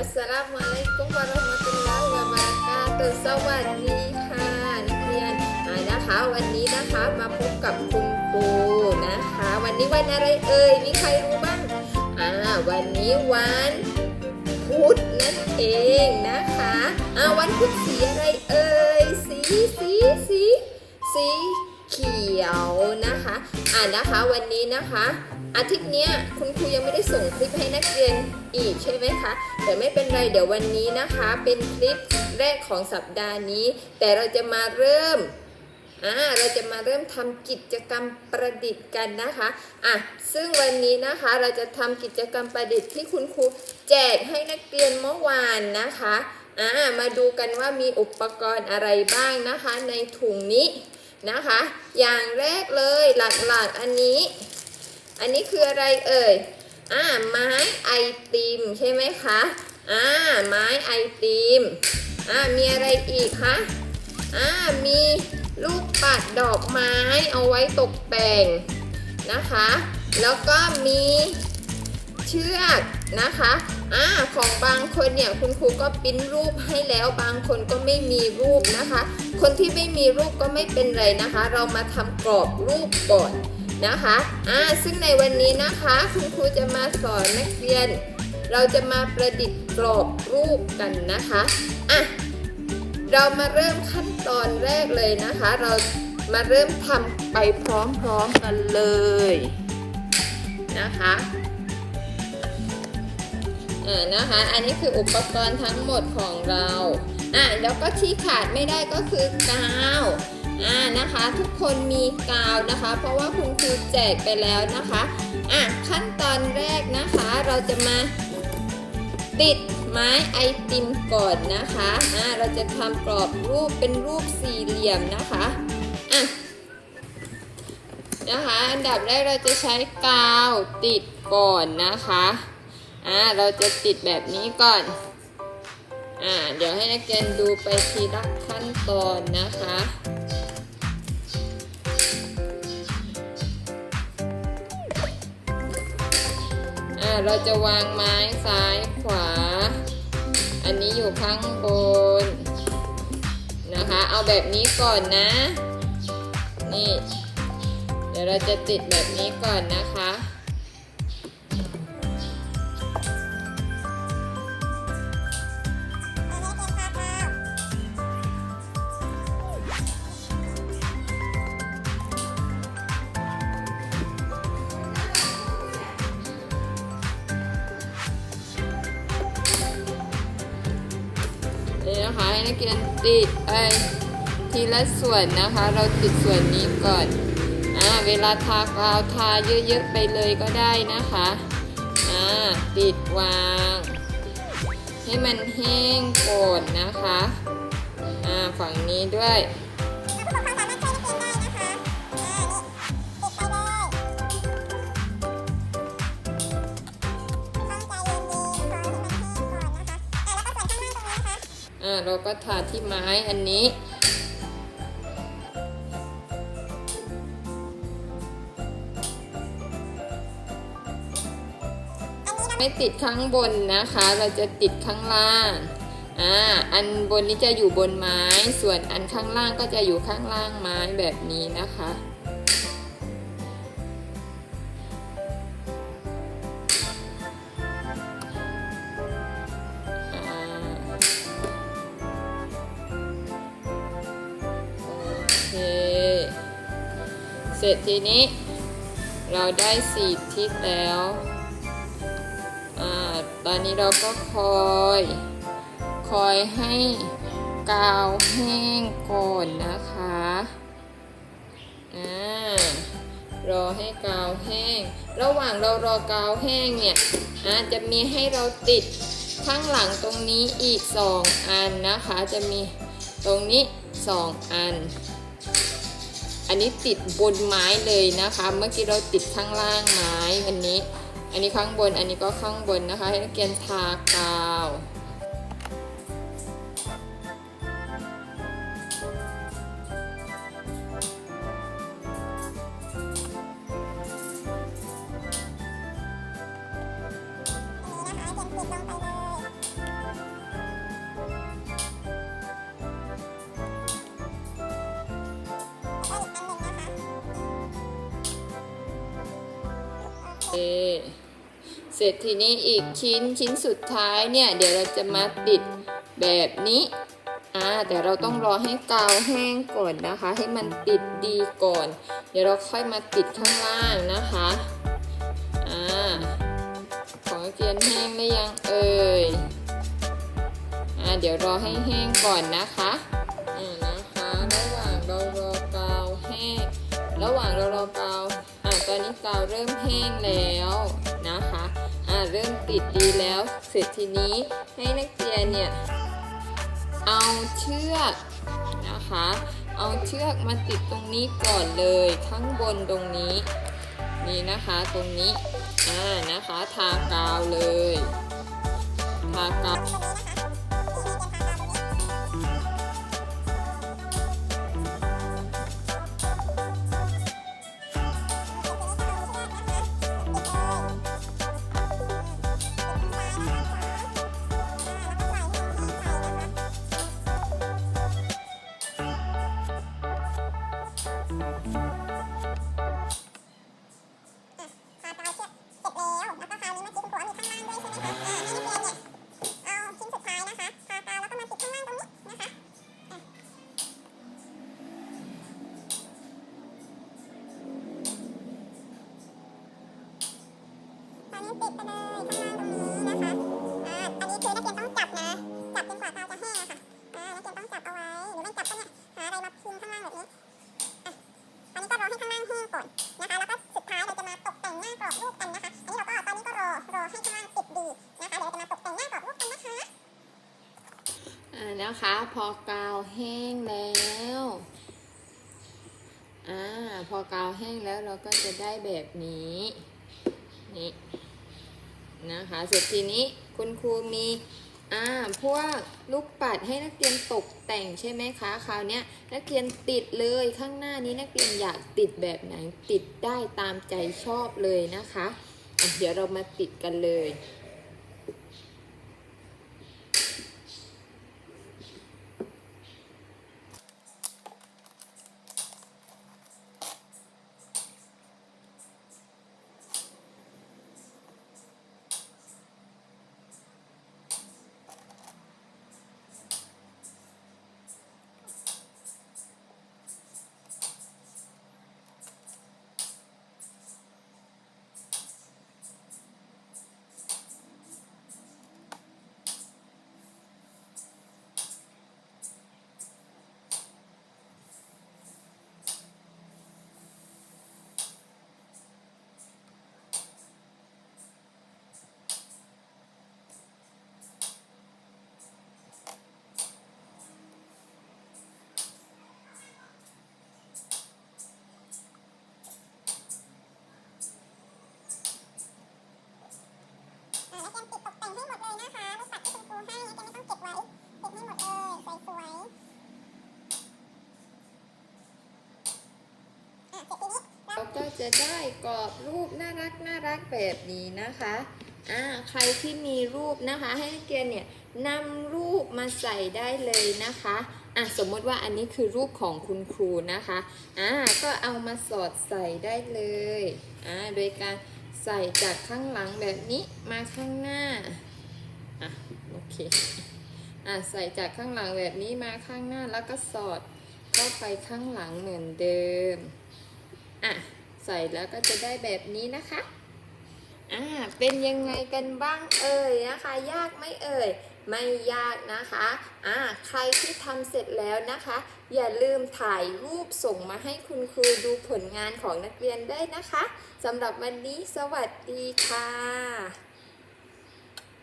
อัสสลามุอะลัยกุมวะเราะมะตุลลอฮิวะบะเราะกาตุสวัสดีค่ะนักเรียนอ่นะคะ วันนี้นะคะมาพบกับคุณครูนะคะ วันนี้วันอะไรเอ่ยมีใครรู้บ้างอ่าวันนี้วันพุธนั่นเองนะคะอ่าวันพุธสีอะไรเอ่ยสีสีสีสีเขียวนะคะอ่านะคะวันนี้นะคะ อาทิตย์นี้คุณครูยังไม่ได้ส่งคลิปให้นักเรียนอีกใช่ไหมคะแต่ไม่เป็นไรเดี๋ยววันนี้นะคะ เป็นคลิปแรกของสัปดาห์นี้ แต่เราจะมาเริ่มอ่าเราจะมาเริ่มทำกิจกรรมประดิษฐ์กันนะคะอะซึ่งวันนี้นะคะเราจะทำกิจกรรมประดิษฐ์ที่คุณครูแจกให้นักเรียนเมื่อวานนะคะอ่ามาดูกันว่ามีอุปกรณ์อะไรบ้างนะคะ ในถุงนี้นะคะ อย่างแรกเลยหลักๆอันนี้ อันนี้คืออะไรเอ่ยอ่าไม้ไอติมใช่ไหมคะอ่าไม้ไอติมอ่ามีอะไรอีกคะอ่ามีลูกปัดดอกไม้เอาไว้ตกแต่งนะคะ แล้วก็มีเชือกนะคะอ่าของบางคนเนี่ยคุณครูก็ปิ้นรูปให้แล้วบางคนก็ไม่มีรูปนะคะ คนที่ไม่มีรูปก็ไม่เป็นไรนะคะ เรามาทำกรอบรูปก่อน นะคะอ่าซึ่งในวันนี้นะคะคุณครูจะมาสอนนักเรียน เราจะมาประดิษฐ์กรอบรูปกันนะคะอะเรามาเริ่มขั้นตอนแรกเลยนะคะ เรามาเริ่มทำไปพร้อมๆกันเลยนะคะอ่านะคะ อันนี้คืออุปกรณ์ทั้งหมดของเราอะแล้วก็ที่ขาดไม่ได้ก็คือกาว อ่านะคะ ทุกคนมีกาวนะคะ เพราะว่าคุณครูแจกไปแล้วนะคะอะขั้นตอนแรกนะคะเราจะมาติดไม้ไอติมก่อนนะคะอ่าเราจะทำกรอบรูปเป็นรูปสี่เหลี่ยมนะคะอะนะคะ อันดับแรกเราจะใช้กาวติดก่อนนะคะอ่าเราจะติดแบบนี้ก่อนอ่าเดี๋ยวให้นักเรียนดูไปทีละขั้นตอนนะคะ เราจะวางไม้ซ้ายขวา อันนี้อยู่ข้างบนนะคะ เอาแบบนี้ก่อนนะ นี่ เดี๋ยวเราจะติดแบบนี้ก่อนนะคะ นักเรียนติดไปทีละส่วนนะคะ เราติดส่วนนี้ก่อนอ่าเวลาทากาวทาเยอะๆไปเลยก็ได้นะคะอ่าติดวาง ให้มันแห้งก่อนนะคะอ่าฝั่งนี้ด้วย เราก็ทาที่ไม้อันนี้ ไม่ติดข้างบนนะคะ เราจะติดข้างล่างอ่าอันบนนี้จะอยู่บนไม้ ส่วนอันข้างล่างก็จะอยู่ข้างล่างไม้แบบนี้นะคะ เสร็จทีนี้เราได้สี่ทิศแล้วอตอนนี้เราก็คอย คอยให้กาวแห้งก่อนนะคะอ่ารอให้กาวแห้ง ระหว่างเรารอกาวแห้งเนี่ยจะมีให้เราติดข้างหลังตรงนี้อีกสองอันนะคะ จะมีตรงนี้สองอัน อันนี้ติดบนไม้เลยนะคะ เมื่อกี้เราติดข้างล่างไม้อันนี้ อันนี้ข้างบน อันนี้ก็ข้างบนนะคะ ให้นักเรียนทากาว เอเสร็จทีนี้อีกชิ้นชิ้นสุดท้ายเนี่ย เดี๋ยวเราจะมาติดแบบนี้อ่าแต่เราต้องรอให้กาวแห้งก่อนนะคะ ให้มันติดดีก่อน เดี๋ยวเราค่อยมาติดข้างล่างนะคะอ่าของนักเรียนแห้งหรือยังเอ่ยอ่าเดี๋ยวรอให้แห้งก่อนนะคะอ่านะคะ ระหว่างเรารอกาวแห้ง ระหว่างเรารอกาว ตอนนี้กาวเริ่มแห้งแล้วนะคะอ่าเริ่มติดดีแล้ว เสร็จทีนี้ให้นักเรียนเนี่ยเอาเชือกนะคะ เอาเชือกมาติดตรงนี้ก่อนเลยข้างบนตรงนี้ นี่นะคะตรงนี้อ่านะคะทากาวเลยทากาว ติดไปเลยข้างล่างตรงนี้นะคะอ่าอันนี้คือนักเรียนต้องจับนะ จับจนกว่ากาวจะแห้งอะค่ะอ่านักเรียนต้องจับเอาไว้หรือไม่จับก็เนี่ยหาอะไรมาพิงข้างล่างแบบนี้อะอันนี้ก็รอให้ข้างล่างแห้งก่อนนะคะ แล้วก็สุดท้ายเราจะมาตกแต่งหน้ากรอบรูปกันนะคะ อันนี้เราก็ตอนนี้ก็รอรอให้ข้างล่างติดดีนะคะเดี๋ยวเราจะมาตกแต่งหน้ากรอบรูปกันนะคะอ่านะคะพอกาวแห้งแล้วอ่าพอกาวแห้งแล้วเราก็จะได้แบบนี้นี่ นะคะ เสร็จทีนี้คุณครูมีอ่าพวกลูกปัดให้นักเรียนตกแต่งใช่ไหมคะคราวนี้นักเรียนติดเลยข้างหน้านี้นักเรียนอยากติดแบบไหนติดได้ตามใจชอบเลยนะคะ เดี๋ยวเรามาติดกันเลย อ่านักเรียนติดตกแต่งให้หมดเลยนะคะลูกปัดที่คุณครูให้นักเรียนไม่ต้องเก็บไว้ ติดให้หมดเลยสวยๆอะเสร็จทีนี้ เรา ก็จะได้กรอบรูปน่ารักน่ารักแบบนี้นะคะอ่าใครที่มีรูปนะคะให้นักเรียนเนี่ยนำรูปมาใส่ได้เลยนะคะอะสมมติว่าอันนี้คือรูปของคุณครูนะคะอ่าก็เอามาสอดใส่ได้เลยอ่าโดยการใส่จากข้างหลังแบบนี้มาข้างหน้าอะโอเคอะใส่จากข้างหลังแบบนี้มาข้างหน้าแล้วก็สอดเข้าไปข้างหลังเหมือนเดิม อะใส่แล้วก็จะได้แบบนี้นะคะอ่าเป็นยังไงกันบ้างเอ่ยนะคะ ยากไหมเอ่ยไม่ยากนะคะอ่าใครที่ทำเสร็จแล้วนะคะ อย่าลืมถ่ายรูปส่งมาให้คุณครูดูผลงานของนักเรียนได้นะคะสำหรับวันนี้สวัสดีค่ะ